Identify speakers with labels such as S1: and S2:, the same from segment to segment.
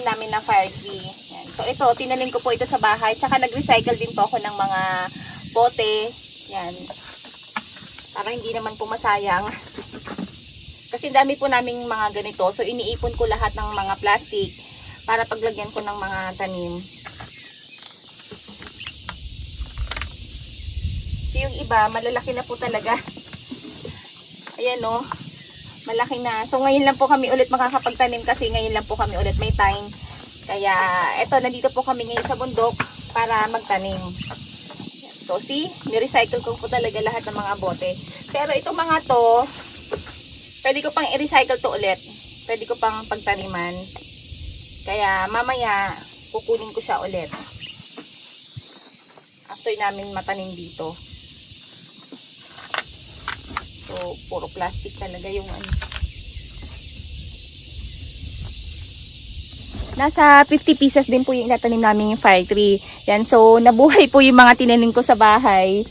S1: itatanim namin na fire. Yan. So ito, tinanim ko po ito sa bahay. Tsaka nag-recycle din po ako ng mga bote. Yan. Para hindi naman po masayang. Kasi dami po naming mga ganito. So iniipon ko lahat ng mga plastic para paglagyan ko ng mga tanim. So yung iba, malalaki na po talaga. Ayan o. Malaki na. So ngayon lang po kami ulit makakapagtanim kasi ngayon lang po kami ulit may time. Kaya eto, nandito po kami ngayon sa bundok para magtanim. So see, nirecycle ko po talaga lahat ng mga bote. Pero itong mga to, pwede ko pang i-recycle to ulit. Pwede ko pang pagtaniman. Kaya mamaya, kukunin ko siya ulit. After namin matanim dito. So, puro plastic talaga yung ano. Nasa 50 pieces din po yung itatanim namin yung fire tree. Yan, so nabuhay po yung mga tinanim ko sa bahay.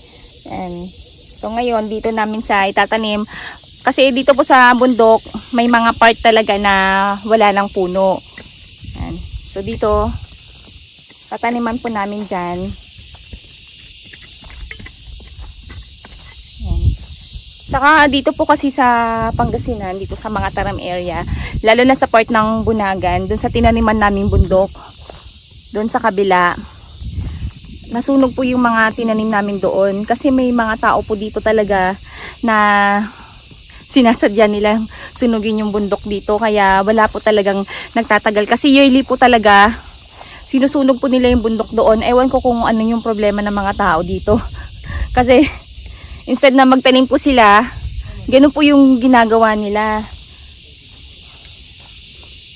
S1: Yan. So ngayon, dito namin siya itatanim. Kasi dito po sa bundok, may mga part talaga na wala ng puno. Yan. So dito, tataniman po namin dyan. Saka dito po kasi sa Pangasinan, dito sa mga taram area, lalo na sa part ng Bunagan, dun sa tinaniman naming bundok, dun sa kabila, nasunog po yung mga tinanim namin doon. Kasi may mga tao po dito talaga na sinasadya nilang sunugin yung bundok dito. Kaya wala po talagang nagtatagal. Kasi yearly po talaga, sinusunog po nila yung bundok doon. Ewan ko kung ano yung problema ng mga tao dito. Kasi instead na magtanim po sila, ganun po yung ginagawa nila.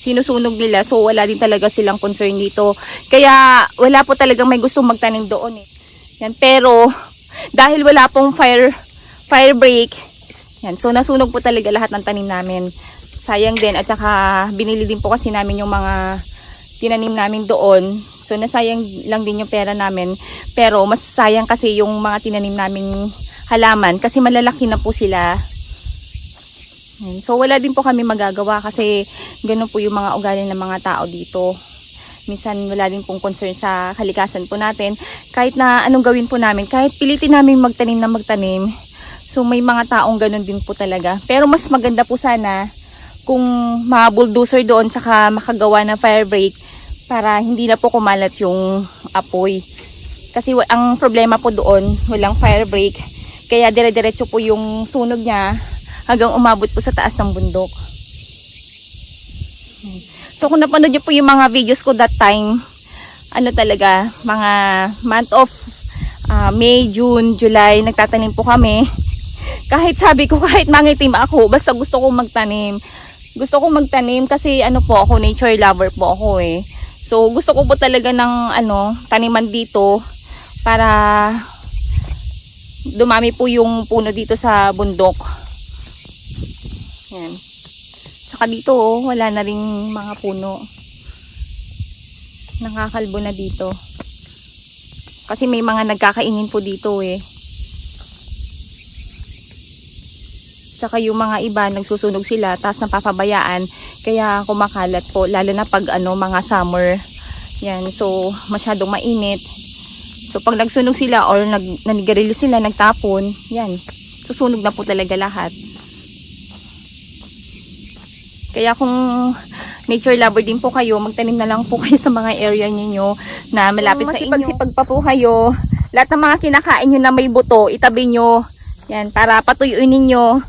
S1: Sinusunog nila, so wala din talaga silang concern dito. Kaya wala po talagang may gustong magtanim doon eh. Yan, pero dahil wala pong fire fire break, yan, so nasunog po talaga lahat ng tanim namin. Sayang din at saka binili din po kasi namin yung mga tinanim namin doon. So nasayang lang din yung pera namin. Pero mas sayang kasi yung mga tinanim naming halaman kasi malalaki na po sila. So wala din po kami magagawa kasi ganun po yung mga ugali ng mga tao dito. Minsan wala din pong concern sa kalikasan po natin. Kahit na anong gawin po namin, kahit pilitin namin magtanim na magtanim, so may mga taong ganun din po talaga. Pero mas maganda po sana kung ma-bulldozer doon tsaka makagawa ng fire break para hindi na po kumalat yung apoy. Kasi ang problema po doon, walang fire break. Kaya dire-diretso po yung sunog niya hanggang umabot po sa taas ng bundok. So kung napanood niyo po yung mga videos ko that time, ano talaga, mga month of ah, May, June, July, nagtatanim po kami. Kahit sabi ko, kahit mangitim ako, basta gusto kong magtanim. Gusto kong magtanim kasi ano po ako, nature lover po ako eh. So gusto ko po talaga ng ano, taniman dito para dumami po yung puno dito sa bundok. Yan. Saka dito, oh, wala na ring mga puno. Nakakalbo na dito. Kasi may mga nagkakainin po dito eh. Tsaka yung mga iba, nagsusunog sila, tapos napapabayaan. Kaya kumakalat po, lalo na pag ano, mga summer. Yan, so masyadong mainit. So pag nagsunog sila or nag, nanigarilyo sila, nagtapon, yan, susunog na po talaga lahat. Kaya kung nature lover din po kayo, magtanim na lang po kayo sa mga area ninyo na malapit sa inyo. Masipag-sipag pa po kayo. Lahat ng mga kinakain nyo na may buto, itabi nyo. Yan, para patuyuin ninyo.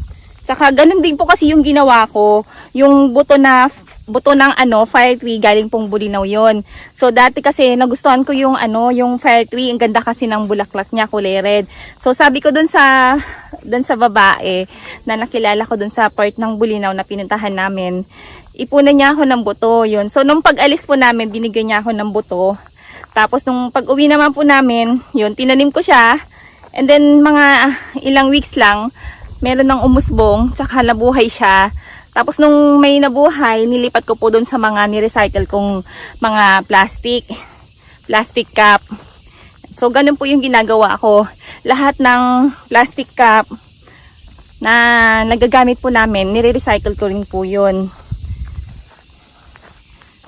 S1: Tsaka ganun din po kasi yung ginawa ko. Yung buto na buto ng ano, fire tree galing pong Bulinaw yon. So dati kasi nagustuhan ko yung ano, yung fire tree, ang ganda kasi ng bulaklak niya, kulay red. So sabi ko dun sa dun sa babae na nakilala ko dun sa part ng Bulinaw na pinuntahan namin, ipunan niya ako ng buto yun. So nung pag-alis po namin, binigyan niya ako ng buto. Tapos nung pag-uwi naman po namin, yun, tinanim ko siya. And then mga ilang weeks lang, meron ng umusbong, tsaka nabuhay siya. Tapos nung may nabuhay, nilipat ko po doon sa mga ni-recycle kong mga plastic, plastic cup. So ganun po yung ginagawa ko. Lahat ng plastic cup na nagagamit po namin, nire-recycle ko rin po yun.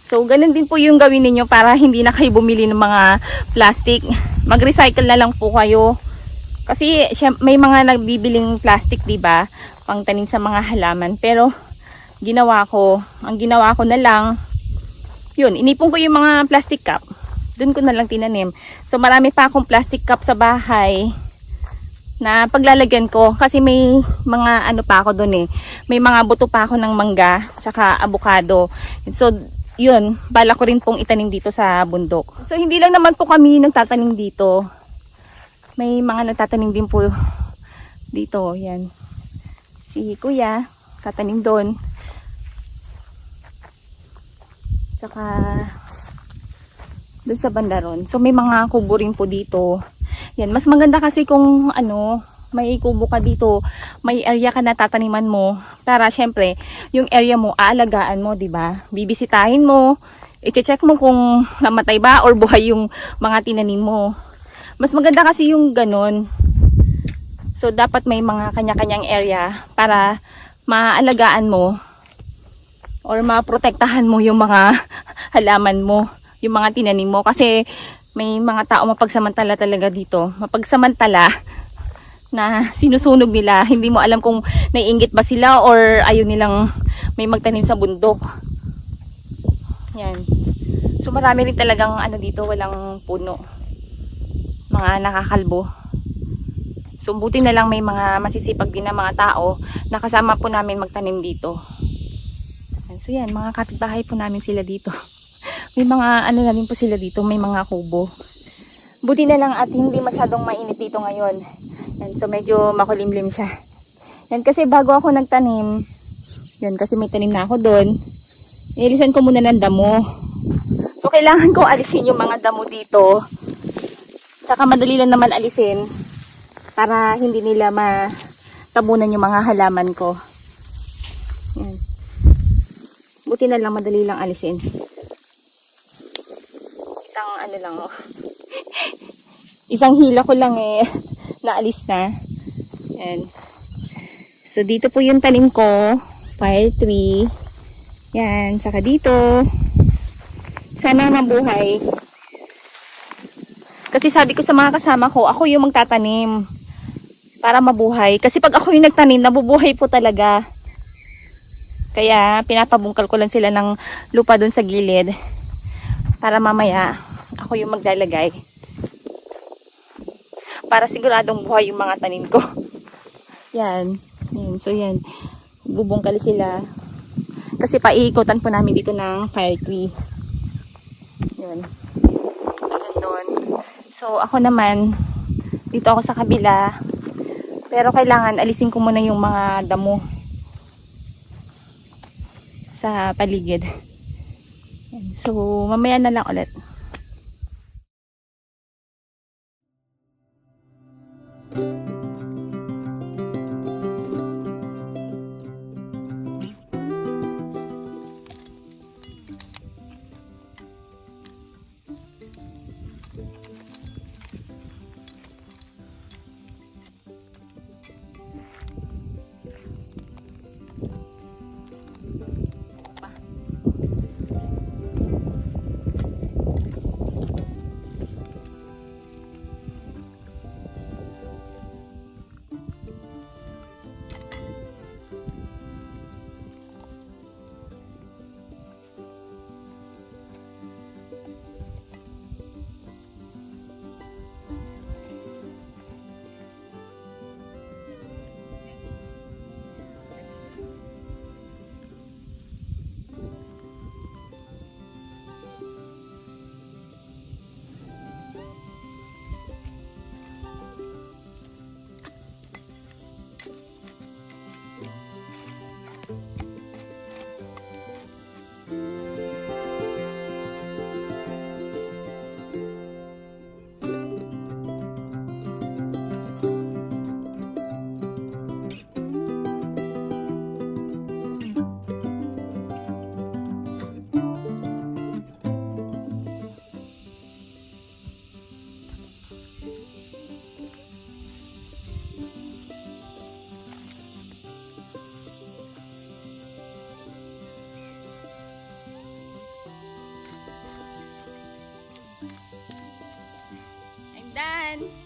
S1: So, ganun din po yung gawin ninyo para hindi na kayo bumili ng mga plastic. Mag-recycle na lang po kayo. Kasi may mga nagbibiling plastic, 'di ba? Pangtanim sa mga halaman. Pero ginawa ko, ang ginawa ko na lang, yun, inipon ko yung mga plastic cup. Doon ko na lang tinanim. So marami pa akong plastic cup sa bahay na paglalagyan ko kasi may mga ano pa ako doon eh. May mga buto pa ako ng mangga tsaka abukado. So yun, bala ko rin pong itanim dito sa bundok. So hindi lang naman po kami nagtatanim dito. May mga nagtatanim din po dito. Yan. Si kuya, tatanim doon. Tsaka doon sa bandaron. So may mga kubo rin po dito. Yan, mas maganda kasi kung ano, may kubo ka dito, may area ka na tataniman mo para syempre yung area mo aalagaan mo, 'di ba? Bibisitahin mo, i-check mo kung namatay ba or buhay yung mga tinanim mo. Mas maganda kasi yung ganun. So dapat may mga kanya-kanyang area para maalagaan mo or maprotektahan mo yung mga halaman mo, yung mga tinanim mo kasi may mga tao mapagsamantala talaga dito. Mapagsamantala na sinusunog nila. Hindi mo alam kung naiingit ba sila or ayaw nilang may magtanim sa bundok. Yan. So marami rin talagang ano dito, walang puno. Mga nakakalbo. So buti na lang may mga masisipag din na mga tao na kasama po namin magtanim dito. So yan, mga kapitbahay po namin sila dito. May mga ano na rin po sila dito, may mga kubo. Buti na lang at hindi masyadong mainit dito ngayon. Yan, so medyo makulimlim siya. Yan kasi bago ako nagtanim, yan kasi may tanim na ako doon. Nilisan ko muna ng damo. So kailangan ko alisin yung mga damo dito. Saka madali lang naman alisin para hindi nila matabunan yung mga halaman ko. Yan. Buti na lang madali lang alisin. Ano lang oh. Isang hila ko lang eh naalis na. Yan. So dito po yung tanim ko, fire tree. Yan, saka dito. Sana mabuhay. Kasi sabi ko sa mga kasama ko, ako yung magtatanim para mabuhay. Kasi pag ako yung nagtanim, nabubuhay po talaga. Kaya pinapabungkal ko lang sila ng lupa doon sa gilid para mamaya ako yung maglalagay. Para siguradong buhay yung mga tanim ko. Yan. yan. So yan. Bubungkal sila. Kasi paiikutan po namin dito ng fire tree. Yun. Hanggang doon. So ako naman, dito ako sa kabila. Pero kailangan alisin ko muna yung mga damo sa paligid. So, mamaya na lang ulit. And.